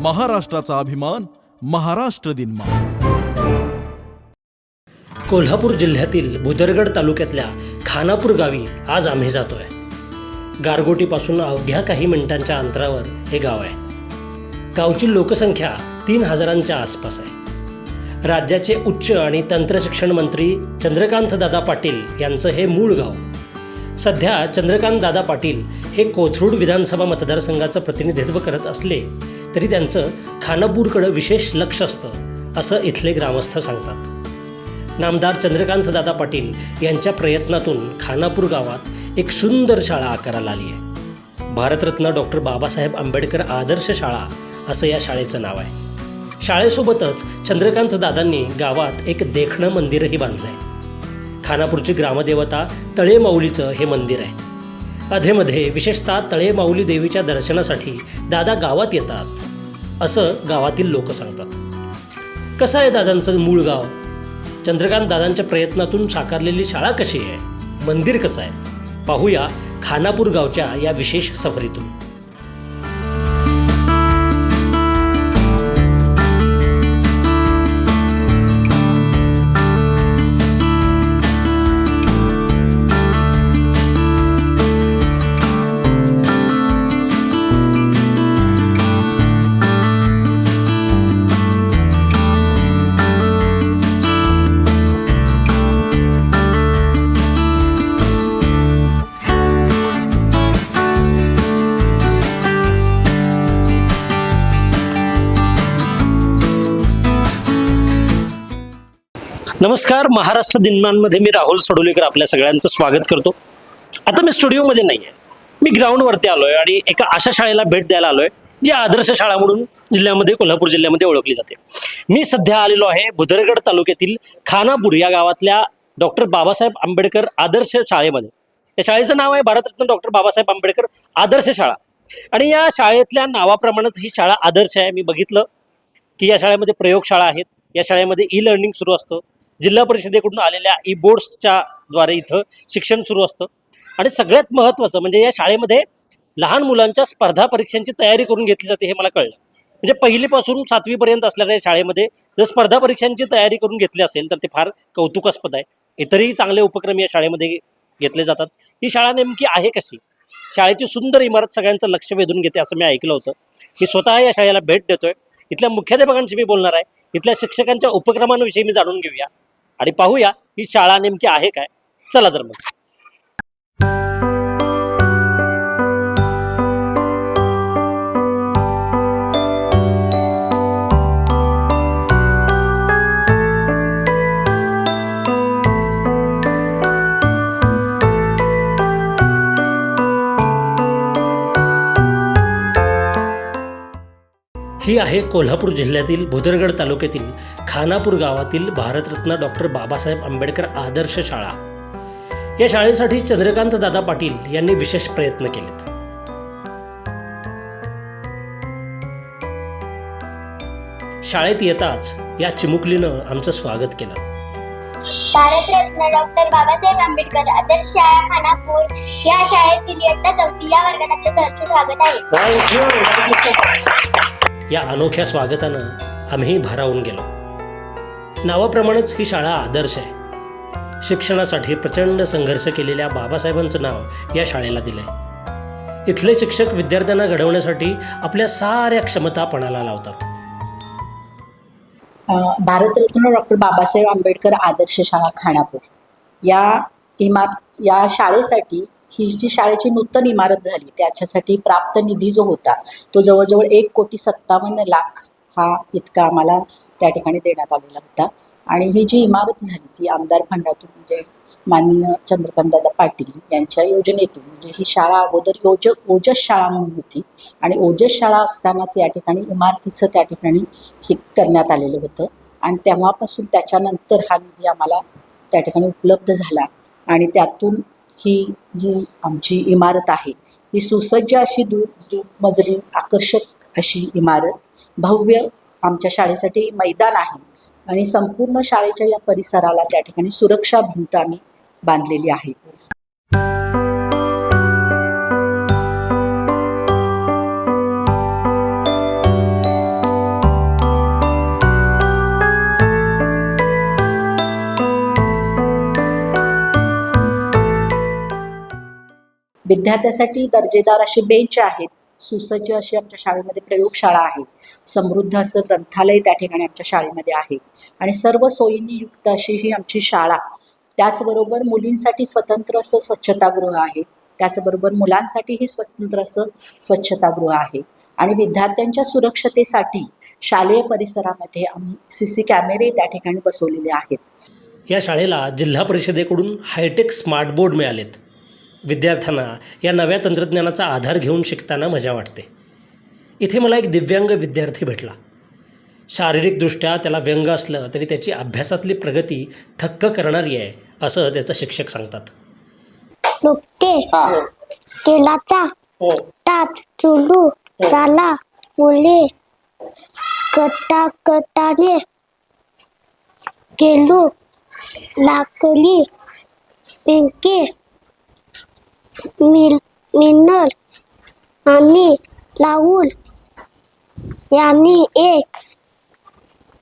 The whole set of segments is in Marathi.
महाराष्ट्राचा अभिमान महाराष्ट्र दिन कोल्हापूर जिल्ह्यातील भुदरगड तालुक्यातल्या खानापूर गावी आज आम्ही जातोय. गारगोटीपासून अवघ्या काही मिनिटांच्या अंतरावर हे गाव आहे. गावची लोकसंख्या तीन हजारांच्या आसपास आहे. राज्याचे उच्च आणि तंत्रशिक्षण मंत्री चंद्रकांत दादा पाटील यांचं हे मूळ गाव. सध्या चंद्रकांत दादा पाटील हे कोथरूड विधानसभा मतदारसंघाचं प्रतिनिधित्व करत असले तरी त्यांचं खानापूरकडं विशेष लक्ष असतं असं इथले ग्रामस्थ सांगतात. नामदार चंद्रकांत दादा पाटील यांच्या प्रयत्नातून खानापूर गावात एक सुंदर शाळा आकाराला आली आहे. भारतरत्न डॉक्टर बाबासाहेब आंबेडकर आदर्श शाळा असं या शाळेचं नाव आहे. शाळेसोबतच चंद्रकांत दादांनी गावात एक देखणं मंदिरही बांधलं आहे खानापूरची ग्रामदेवता तळेमाऊलीचं हे मंदिर आहे. अधेमध्ये विशेषतः तळेमाऊली देवीच्या दर्शनासाठी दादा गावात येतात असं गावातील लोक सांगतात. कसं आहे दादांचं मूळ गाव? चंद्रकांत दादांच्या प्रयत्नातून साकारलेली शाळा कशी आहे? मंदिर कसं आहे? पाहूया खानापूर गावच्या या विशेष सफरीतून. नमस्कार महाराष्ट्र दिनमानमध्ये मी राहुल सडोलीकर आपल्या सगळ्यांचं स्वागत करतो. आता मी स्टुडिओमध्ये नाही आहे मी ग्राउंडवरती आलो आहे आणि एका अशा शाळेला भेट द्यायला आलो आहे जी आदर्श शाळा म्हणून जिल्ह्यामध्ये कोल्हापूर जिल्ह्यामध्ये ओळखली जाते. मी सध्या आलेलो आहे भुदरगड तालुक्यातील खानापूर या गावातल्या डॉक्टर बाबासाहेब आंबेडकर आदर्श शाळेमध्ये. या शाळेचं नाव आहे भारतरत्न डॉक्टर बाबासाहेब आंबेडकर आदर्श शाळा. आणि या शाळेतल्या नावाप्रमाणेच ही शाळा आदर्श आहे. मी बघितलं की या शाळेमध्ये प्रयोगशाळा आहेत. या शाळेमध्ये ई लर्निंग सुरू असतं. जिल्हा परिषदेकडून आलेल्या ई बोर्ड्सच्या द्वारे इथं शिक्षण सुरू असतं. आणि सगळ्यात महत्त्वाचं म्हणजे या शाळेमध्ये लहान मुलांच्या स्पर्धा परीक्षांची तयारी करून घेतली जाते हे मला कळलं. म्हणजे पहिलीपासून सातवीपर्यंत असलेल्या शाळेमध्ये जर स्पर्धा परीक्षांची तयारी करून घेतली असेल तर ते फार कौतुकास्पद आहे. इतरही चांगले उपक्रम या शाळेमध्ये घेतले जातात. ही शाळा नेमकी आहे कशी? शाळेची सुंदर इमारत सगळ्यांचं लक्ष वेधून घेते असं मी ऐकलं होतं. मी स्वतः या शाळेला भेट देतोय. इथल्या मुख्याध्यापकांशी मी बोलणार आहे. इथल्या शिक्षकांच्या उपक्रमांविषयी मी जाणून घेऊया. आणि पाहूया ही शाळा नेमकी आहे काय. चला तर मग. ही आहे कोल्हापूर जिल्ह्यातील भुदरगड तालुक्यातील खानापूर गावातील भारतरत्न डॉक्टर बाबासाहेब आंबेडकर आदर्श शाळा. या शाळेसाठी चंद्रकांत दादा पाटील यांनी विशेष प्रयत्न केलेत. शाळेत येताच या चिमुकलीनं आमचं स्वागत केलं. भारतरत्न डॉक्टर बाबासाहेब आंबेडकर आदर्श शाळा खानापूर या शाळेतील इयत्ता चौथी या वर्गात आपले सहर्ष स्वागत आहे. या अनोख्या स्वागतानं आम्ही भारावून गेलो. नावाप्रमाणेच ही शाळा आदर्श आहे. शिक्षणासाठी प्रचंड संघर्ष केलेल्या बाबासाहेबांचं नाव या शाळेला दिलंय. इथले शिक्षक विद्यार्थ्यांना घडवण्यासाठी आपल्या साऱ्या क्षमता पणाला लावतात भारतरत्न डॉक्टर बाबासाहेब आंबेडकर आदर्श शाळा खानापूर. या इमारत या शाळेसाठी ही जी शाळेची नूतन इमारत झाली त्याच्यासाठी प्राप्त निधी जो होता तो जवळजवळ एक कोटी सत्तावन्न लाख हा इतका आम्हाला त्या ठिकाणी देण्यात आलेला होता. आणि ही जी इमारत झाली ती आमदार फंडातून म्हणजे माननीय चंद्रकांतदादा पाटील यांच्या योजनेतून म्हणजे ही शाळा अगोदर योज ओजस शाळा म्हणून होती आणि ओजस शाळा असतानाच या ठिकाणी इमारतीचं त्या ठिकाणी हे करण्यात आलेलं होतं. आणि तेव्हापासून त्याच्यानंतर हा निधी आम्हाला त्या ठिकाणी उपलब्ध झाला आणि त्यातून ही जी आमची इमारत आहे ही सुसज्ज अशी दू दू मजली आकर्षक अशी इमारत भव्य आमच्या शाळेसाठी मैदान आहे आणि संपूर्ण शाळेच्या या परिसराला त्या ठिकाणी सुरक्षा भिंत आम्ही बांधलेली आहे. विद्यार्थ्यासाठी दर्जेदार असे बेंच आहेत. सुसज्ज अशी आमच्या शाळेमध्ये प्रयोगशाळा आहे. समृद्ध असं ग्रंथालय त्या ठिकाणी आमच्या शाळेमध्ये आहे. आणि सर्व सोयींनी युक्त अशी ही आमची शाळा. त्याचबरोबर मुलींसाठी स्वतंत्र असं स्वच्छतागृह आहे. त्याचबरोबर मुलांसाठीही स्वतंत्र असं स्वच्छतागृह आहे. आणि विद्यार्थ्यांच्या सुरक्षतेसाठी शालेय परिसरामध्ये आम्ही सी सी कॅमेरे त्या ठिकाणी बसवलेले आहेत. या शाळेला जिल्हा परिषदेकडून हायटेक स्मार्ट बोर्ड मिळालेत. विद्यार्थ्यांना या नव्या तंत्रज्ञानाचा आधार घेऊन शिकताना मजा वाटते. इथे मला एक दिव्यांग विद्यार्थी भेटला. शारीरिकदृष्ट्या त्याला व्यंग असलं तरी त्याची अभ्यासातली प्रगती थक्क करणारी आहे असं त्याचा शिक्षक सांगतात. नुकते तेलाचा तात चुलू चाला मुले कटा कटाने केलू लाकली पिंकी मिल मिनल आणि लाऊल यांनी एक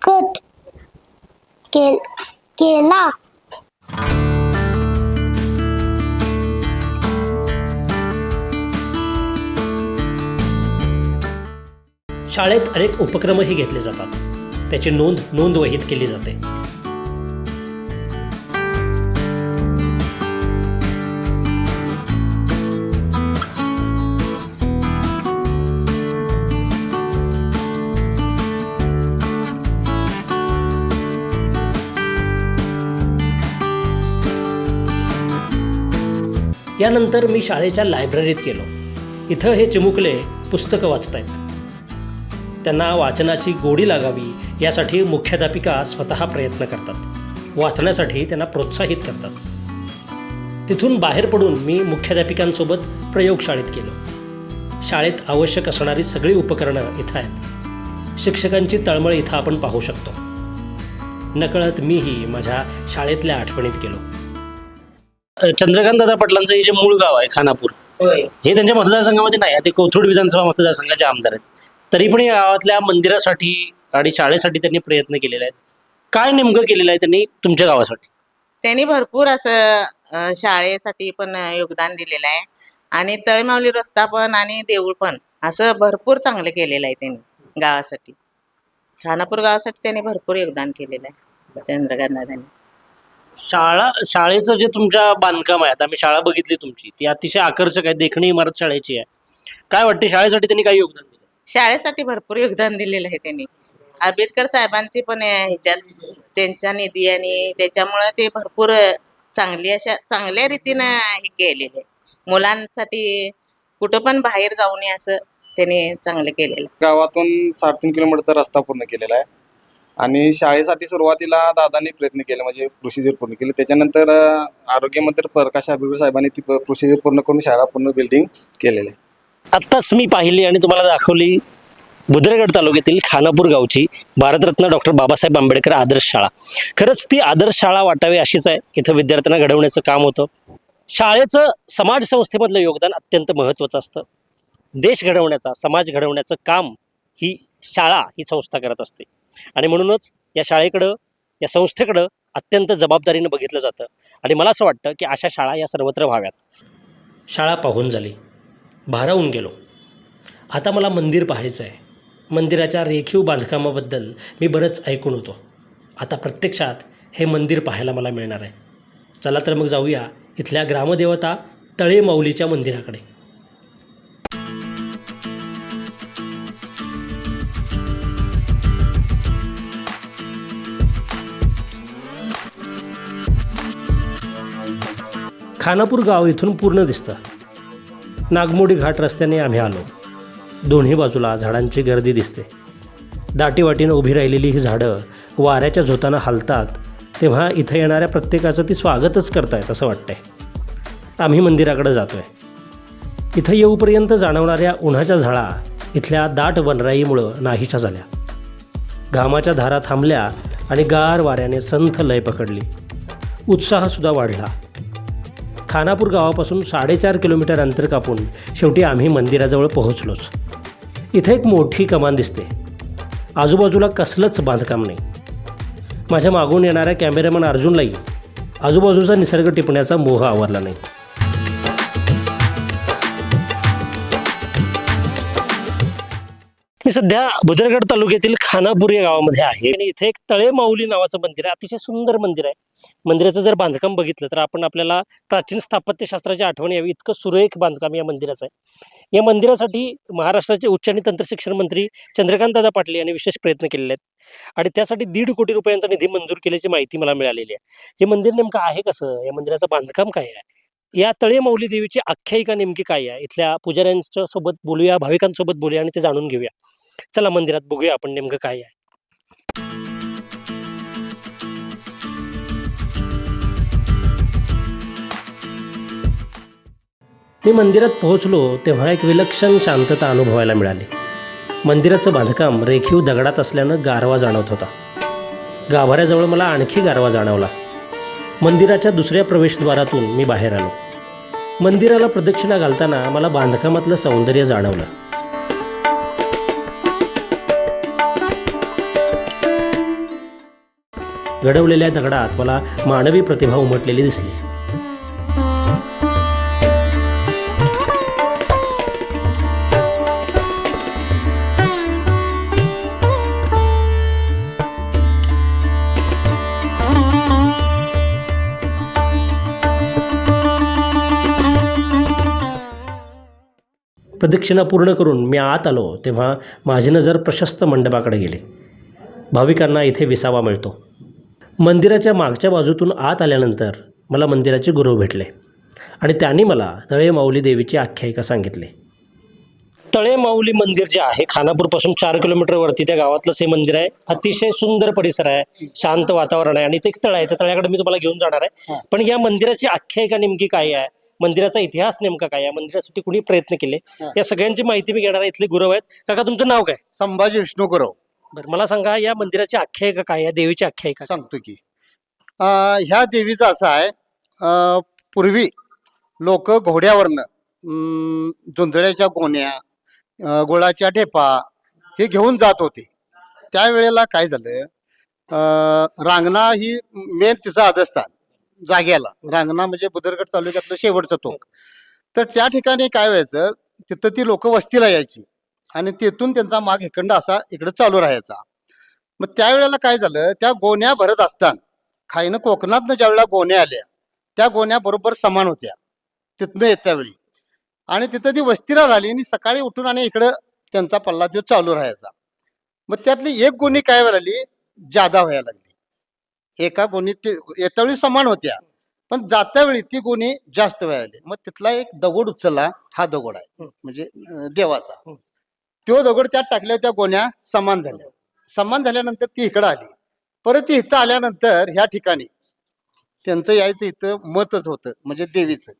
कट के केला. शाळेत अनेक उपक्रमही घेतले जातात. त्याची नोंद नोंदवहीत केली जाते. यानंतर मी शाळेच्या लायब्ररीत गेलो. इथं हे चिमुकले पुस्तकं वाचतायत. त्यांना वाचनाची गोडी लागावी यासाठी मुख्याध्यापिका स्वतः प्रयत्न करतात. वाचण्यासाठी त्यांना प्रोत्साहित करतात. तिथून बाहेर पडून मी मुख्याध्यापिकांसोबत प्रयोगशाळेत गेलो. शाळेत आवश्यक असणारी सगळी उपकरणं इथं आहेत. शिक्षकांची तळमळ इथं आपण पाहू शकतो. नकळत मीही माझ्या शाळेतल्या आठवणीत गेलो. चंद्रकांत दादा पाटलांचं हे जे मूळ गाव आहे खानापूर हे त्यांच्या मतदारसंघामध्ये नाही ते कोथरूड विधानसभा मतदारसंघाचे आमदार आहेत. तरी पण या गावातल्या मंदिरासाठी आणि शाळेसाठी त्यांनी प्रयत्न केलेले आहेत. काय नेमकं केलेलं आहे त्यांनी तुमच्या गावासाठी? त्यांनी भरपूर असं अ, शाळेसाठी पण योगदान दिलेलं आहे. आणि तळमावली रस्ता पण आणि देऊळ पण असं भरपूर चांगलं केलेलं आहे त्यांनी गावासाठी. खानापूर गावासाठी त्यांनी भरपूर योगदान केलेलं आहे चंद्रकांत दादांनी. शाळा शाळेचं जे तुमच्या बांधकाम आहे आता आम्ही शाळा बघितली तुमची ती अतिशय आकर्षक आहे देखणी इमारत शाळेची आहे काय वाटते शाळेसाठी त्यांनी काही योगदान दिलं शाळेसाठी भरपूर योगदान दिलेलं आहे त्यांनी आंबेडकर साहेबांची पण ह्याच्यात त्यांचा निधी आणि त्याच्यामुळं ते भरपूर चांगली अशा चांगल्या रीतीनं हे केलेले. मुलांसाठी कुठं पण बाहेर जाऊ नये असं त्यांनी चांगलं केलेलं आहे. गावातून साडेतीन किलोमीटरचा रस्ता पूर्ण केलेला आहे आणि शाळेसाठी सुरुवातीला दादांनी प्रयत्न केले म्हणजे प्रोसिजर पूर्ण केली. त्याच्यानंतर आरोग्यमंत्री प्रकाश आंबेडकर साहेबांनी ती प्रोसिजर पूर्ण करून शाळा पूर्ण बिल्डिंग केलेलं आहे. आत्ताच मी पाहिली आणि तुम्हाला दाखवली बुद्रेगड तालुक्यातील खानापूर गावची भारतरत्न डॉक्टर बाबासाहेब आंबेडकर आदर्श शाळा. खरंच ती आदर्श शाळा वाटावी अशीच आहे. इथं विद्यार्थ्यांना घडवण्याचं काम होतं. शाळेचं समाजसंस्थेमधलं योगदान अत्यंत महत्त्वाचं असतं. देश घडवण्याचा समाज घडवण्याचं काम ही शाळा ही संस्था करत असते. आणि म्हणूनच या शाळेकडं या संस्थेकडं अत्यंत जबाबदारीनं बघितलं जातं. आणि मला असं वाटतं की अशा शाळा या सर्वत्र व्हाव्यात. शाळा पाहून झाली. भारावून गेलो. आता मला मंदिर पाहायचं आहे. मंदिराच्या रेखीव बांधकामाबद्दल मी बरंच ऐकून होतो. आता प्रत्यक्षात हे मंदिर पाहायला मला मिळणार आहे. चला तर मग जाऊया इथल्या ग्रामदेवता तळे माऊलीच्या मंदिराकडे. खानापूर गाव इथून पूर्ण दिसतं. नागमोडी घाट रस्त्याने आम्ही आलो. दोन्ही बाजूला झाडांची गर्दी दिसते. दाटीवाटीनं उभी राहिलेली ही झाडं वाऱ्याच्या झोतानं हलतात तेव्हा इथं येणाऱ्या प्रत्येकाचं ती स्वागतच करतायत असं वाटतंय. आम्ही मंदिराकडे जातोय. इथं येऊपर्यंत जाणवणाऱ्या उन्हाच्या झाडा इथल्या दाट वनराईमुळं नाहीशा झाल्या. घामाच्या धारा थांबल्या आणि गार वाऱ्याने संथ लय पकडली. उत्साहसुद्धा वाढला. खानापूर गावापासून साडेचार किलोमीटर अंतर कापून शेवटी आम्ही मंदिराजवळ पोहोचलोच. इथे एक मोठी कमान दिसते. आजूबाजूला कसलंच बांधकाम नाही. माझ्या मागून येणाऱ्या कॅमेरामॅन अर्जुनलाही आजूबाजूचा निसर्ग टिपण्याचा मोह आवरला नाही. मी सध्या बुजरगड तालुक्यातील खानापूर या गावामध्ये आहे. आणि इथे एक तळे माऊली नावाचं मंदिर आहे. अतिशय सुंदर मंदिर आहे. मंदिराचं जर बांधकाम बघितलं तर आपण आपल्याला प्राचीन स्थापत्यशास्त्राची आठवण यावी. इतकं सुरेख बांधकाम या मंदिराचं आहे. या मंदिरासाठी महाराष्ट्राचे उच्च आणि तंत्रशिक्षण मंत्री चंद्रकांतदादा पाटील यांनी विशेष प्रयत्न केलेले आहेत. आणि त्यासाठी दीड कोटी रुपयांचा निधी मंजूर केल्याची माहिती मला मिळालेली आहे. हे मंदिर नेमकं आहे कसं? या मंदिराचं बांधकाम काय आहे? या तळे माऊली देवीची आख्यायिका नेमकी काय आहे? इथल्या पुजाऱ्यांच्या सोबत बोलूया भाविकांसोबत बोलूया आणि ते जाणून घेऊया. चला मंदिरात बघूया आपण नेमकं काय आहे. मी मंदिरात पोहोचलो तेव्हा एक विलक्षण शांतता अनुभवायला मिळाली. मंदिराचं बांधकाम रेखीव दगडात असल्यानं गारवा जाणवत होता. गाभाऱ्याजवळ मला आणखी गारवा जाणवला. मंदिराच्या दुसऱ्या प्रवेशद्वारातून मी बाहेर आलो. मंदिराला प्रदक्षिणा घालताना मला बांधकामातलं सौंदर्य जाणवलं. घडवलेल्या दगडात मला मानवी प्रतिभा उमटलेली दिसली. प्रदक्षिणा पूर्ण करून मी आत आलो तेव्हा माझी नजर प्रशस्त मंडपाकडे गेली. भाविकांना इथे विसावा मिळतो. मंदिराच्या मागच्या बाजूतून आत आल्यानंतर मला मंदिराचे गुरु भेटले. आणि त्यांनी मला तळे माऊली देवीची आख्यायिका सांगितली. तळे माऊली मंदिर जे आहे खानापूरपासून चार किलोमीटरवरती त्या गावातलंच हे मंदिर आहे. अतिशय सुंदर परिसर आहे शांत वातावरण आहे आणि ते एक तळ आहे. त्या तळ्याकडे मी तुम्हाला घेऊन जाणार आहे. पण या मंदिराची आख्यायिका नेमकी काय आहे? मंदिराचा इतिहास नेमका काय आहे? मंदिरासाठी कुणी प्रयत्न केले? या सगळ्यांची माहिती मी घेणार आहे. इथले गुरु आहेत. काका तुमचं नाव काय? संभाजी विष्णू गुरव बरं मला सांगा या मंदिराची आख्यायिका काय या देवीची आख्यायिका काय? सांगतो की अं, ह्या देवीचं असं आहे अं, पूर्वी लोक घोड्यावरनं अं, जोंधळ्याच्या गोण्या अं, गुळाच्या ढेपा हे घेऊन जात होते. त्यावेळेला काय झालं अं, रांगणा ही मेन तिचं आदस्थान जाग्याला. रांगणा म्हणजे बुदरगड तालुक्यातलं शेवटचं टोक. तर त्या ठिकाणी काय व्हायचं तिथं ती लोक वस्तीला यायची. आणि तिथून त्यांचा माग इकडं असा इकडं चालू राहायचा. मग त्यावेळेला काय झालं? त्या गोण्या भरत असताना खाईनं कोकणातनं ज्या वेळेला गोण्या आल्या त्या गोण्या बरोबर समान होत्या तिथनं येत त्यावेळी आणि तिथं ती वस्तीला राहिली आणि सकाळी उठून आणि इकडं त्यांचा पल्ला तो चालू राहायचा. मग त्यातली एक गोणी काय व्हायला? लागली जादा व्हायला लागली. एका गोणीत ती येतावेळी समान होत्या पण जात्या वेळी ती गोणी जास्त व्हायला लागली. मग तिथला एक दगड उचलला हा दगड आहे. म्हणजे देवाचा. त्यो दगड त्यात टाकल्या त्या गोण्या समान झाल्या. समान झाल्यानंतर ती इकडं आली. परत ती इथं आल्यानंतर ह्या ठिकाणी त्यांचं यायचं इथं मतच होतं म्हणजे देवीचं.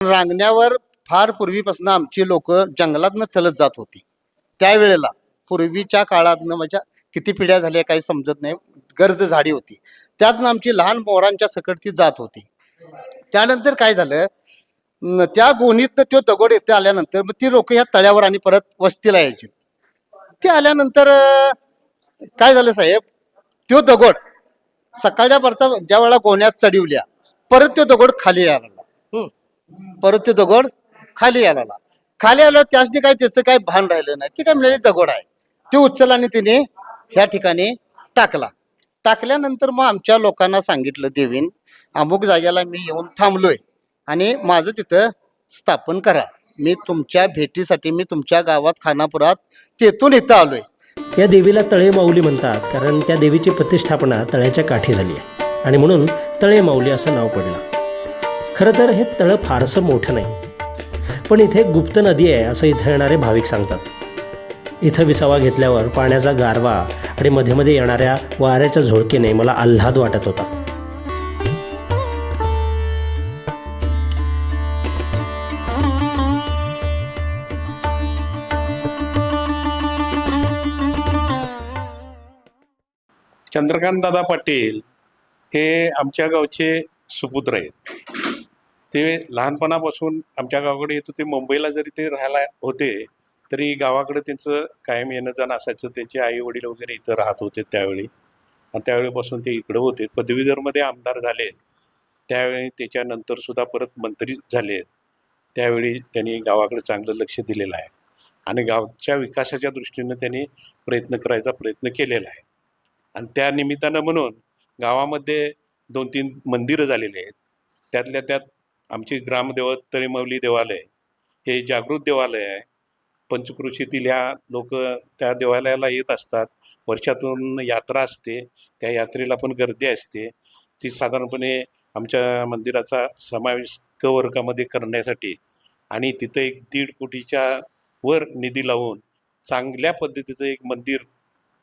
रांगण्यावर फार पूर्वीपासून आमची लोक जंगलातनं चलत जात होती. त्यावेळेला पूर्वीच्या काळातनं म्हणजे किती पिढ्या झाल्या काही समजत नाही. गर्द झाडी होती. त्यातनं आमची लहान मोरांच्या सकट ती जात होती. त्यानंतर काय झालं? त्या गोणीतनं तो दगड येथे आल्यानंतर मग ती लोक ह्या तळ्यावर आणि परत वस्तीला यायची ते आल्यानंतर काय झालं साहेब? तो दगड सकाळच्या परचा ज्या वेळेला गोण्यात चढवल्या परत तो दगड खाली यायला परत ते दगड खाली यायला खाली आलं त्यासनी काय त्याचं काय भान राहिलं नाही. ते काय म्हणजे दगड आहे. ते उचल आणि तिने ह्या ठिकाणी टाकला. टाकल्यानंतर मग आमच्या लोकांना सांगितलं देवीन अमुक जागेला मी येऊन थांबलोय आणि माझं तिथं स्थापन करा. मी तुमच्या भेटीसाठी मी तुमच्या गावात खानापुरात तेथून इथं आलोय. या देवीला तळे माऊली म्हणतात कारण त्या देवीची प्रतिष्ठापना तळ्याच्या काठी झाली आहे. आणि म्हणून तळे माऊली असं नाव पडलं. खरं तर हे तळं फारसं मोठं नाही. पण इथे गुप्त नदी आहे असं इथं येणारे भाविक सांगतात. इथं विसावा घेतल्यावर पाण्याचा गारवा आणि मध्ये मध्ये येणाऱ्या वाऱ्याच्या झोळकेने मला आल्हाद वाटत होता. चंद्रकांत दादा पाटील हे आमच्या गावचे सुपुत्र आहेत. ते लहानपणापासून आमच्या गावाकडे येत होते मुंबईला जरी ते राहायला होते तरी गावाकडे त्यांचं कायम येणं जाणं असायचं. त्यांचे आई वडील वगैरे इथं राहत होते त्यावेळी. आणि त्यावेळीपासून ते इकडं होते. पदवीधरमध्ये आमदार झाले. त्यावेळी त्याच्यानंतर सुद्धा परत मंत्री झाले. आहेत त्यावेळी त्यांनी गावाकडे चांगलं लक्ष दिलेलं आहे. आणि गावच्या विकासाच्या दृष्टीनं त्यांनी प्रयत्न करायचा प्रयत्न केलेला आहे. आणि त्या निमित्तानं म्हणून गावामध्ये दोन तीन मंदिरं झालेली आहेत. त्यातल्या त्यात आमची ग्रामदेवत तळीमवली देवालय हे जागृत देवालय आहे. पंचकृषीतील ह्या लोक त्या देवालयाला येत असतात. वर्षातून यात्रा असते. त्या यात्रेला पण गर्दी असते. ती साधारणपणे आमच्या मंदिराचा समावेश क वर्गामध्ये करण्यासाठी आणि तिथं एक दीड कोटीच्या वर निधी लावून चांगल्या पद्धतीचं एक मंदिर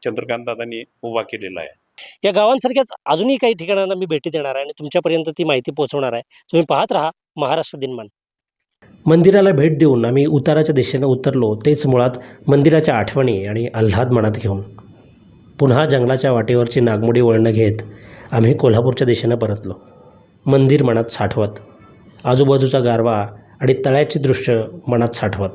चंद्रकांतदादांनी उभा केलेला आहे. या गावांसारख्याच अजूनही काही ठिकाणांना मी भेटी देणार आहे आणि तुमच्यापर्यंत ती माहिती पोहोचवणार आहे. तुम्ही पाहत राहा महाराष्ट्र दिनमान मंदिराला भेट देऊन आम्ही उताराच्या दिशेनं उतरलो तेच मुळात मंदिराच्या आठवणी आणि आल्हाद मनात घेऊन. पुन्हा जंगलाच्या वाटेवरची नागमोडी वळणं घेत आम्ही कोल्हापूरच्या दिशेनं परतलो. मंदिर मनात साठवत आजूबाजूचा गारवा आणि तळ्याची दृश्य मनात साठवत.